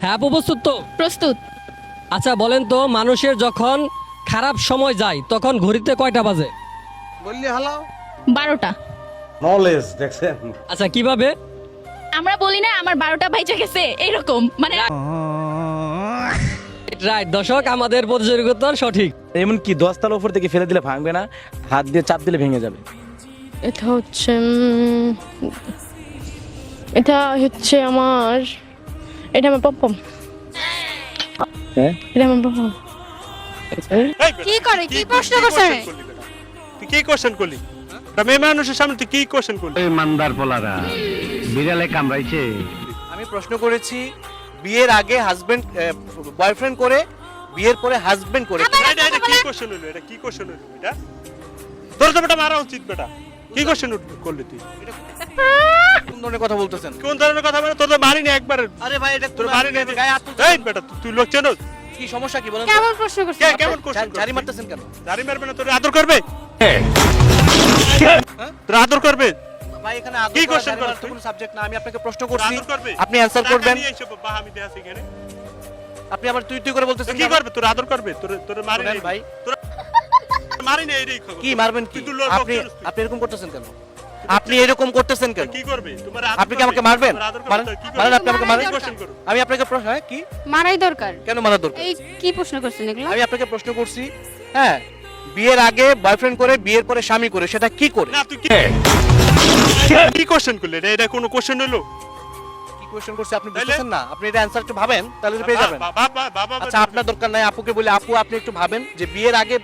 হ্যাঁ আপু প্রস্তুত তো? প্রস্তুত। আচ্ছা বলেন তো মানুষের যখন খারাপ সময় যায় তখন ঘড়িতে কয়টা বাজে? বললি হালাও বারোটা। নলেজ দেখছেন? আচ্ছা কীভাবে? আমরা বলি না আমার বারোটা বাইচে গেছে এরকম মানে রাইট দর্শক আমাদের প্রতিযোগিতার সঠিক। এমন কি দশতলা উপর থেকে ফেলে দিলে ভাঙবে না হাত দিয়ে চাপ দিলে ভেঙে যাবে। এটা হচ্ছে এটা হচ্ছে আমার এটা আমার পপম হ্যাঁ এটা আমার পপম কি করে? কি প্রশ্ন করছে? তুই কি কোশ্চেন করলি? তা মেয়ে মানুষের সামনে তুই কি কোশ্চেন করলি? মান্দার পোলারা বিড়ালে কামড়াইছে। আমি প্রশ্ন করেছি বিয়ের আগে হাজবেন্ড বয়ফ্রেন্ড করে বিয়ের পরে হাজবেন্ড করে। এটা এটা কি কোশ্চেন হলো? এটা কি কোশ্চেন হলো এটা তোর তো বেটা মারা উচিত বেটা। কি কোশ্চেন করলি তুই? কোন ধরনের কথা বলতেছেন? কোন ধরনের কথা বলে? তোর তো মারিনি একবার। আরে ভাই এটা তোর তোর মারিনি গায়ে হাত। এই বেটা তুই- লোক চেনো কি সমস্যা কি বলেন কেমন প্রশ্ন করছিস কে কেমন কোশ্চেন জারি মারতেছেন কেন? জারি মারবে না তোর আদর করবে? তোর আদর করবে? ভাই এখানে আদর কি করছ তুই? সাবজেক্ট না আমি আপনাকে প্রশ্ন করছি। আদর করবে? আপনি অ্যানসার করবেন। বাহামি দেয়া এখানে। আপনি আবার তুই তুই করে বলতেছেন কি করবে? তোর আদর করবে? তোর তোর মারি ভাই। তোর মারি না খবর কি মারবেন কি? আপনি আপনি এরকম করতেছেন কেন? আপনি এরকম করতেছেন কেন? কি করবে? তোমার আপনি কি আমাকে মারবেন? মারেন মারেন আপনি আমাকে মারেন। আমি আপনাকে প্রশ্ন হ্যাঁ কি? মারাই দরকার। কেন মারার দরকার? এই কি প্রশ্ন করছেন এগুলো? আমি আপনাকে প্রশ্ন করছি হ্যাঁ বিয়ের আগে বয়ফ্রেন্ড করে বিয়ের পরে স্বামী করে সেটা কি করে? না তুই কি কি কোশ্চেন করলে? এটা এটা কোনো কোশ্চেন হলো? কি কোশ্চেন করছে আপনি? বুঝতেছেন না? আপনি এটা অ্যানসার একটু ভাবেন তাহলে পেয়ে যাবেন। বাবা বাবা আচ্ছা আপনার দরকার নাই আপুকে বলে আপু আপনি একটু ভাবেন যে বিয়ের আগে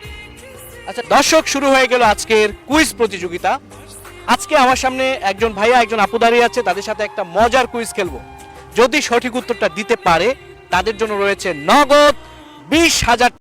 আচ্ছা দর্শক শুরু হয়ে গেল আজকের কুইজ প্রতিযোগিতা। আজকে আমার সামনে একজন ভাইয়া, একজন আপু দাঁড়িয়ে আছে, তাদের সাথে একটা মজার কুইজ খেলব। যদি সঠিক উত্তরটা দিতে পারে, তাদের জন্য রয়েছে নগদ বিশ হাজার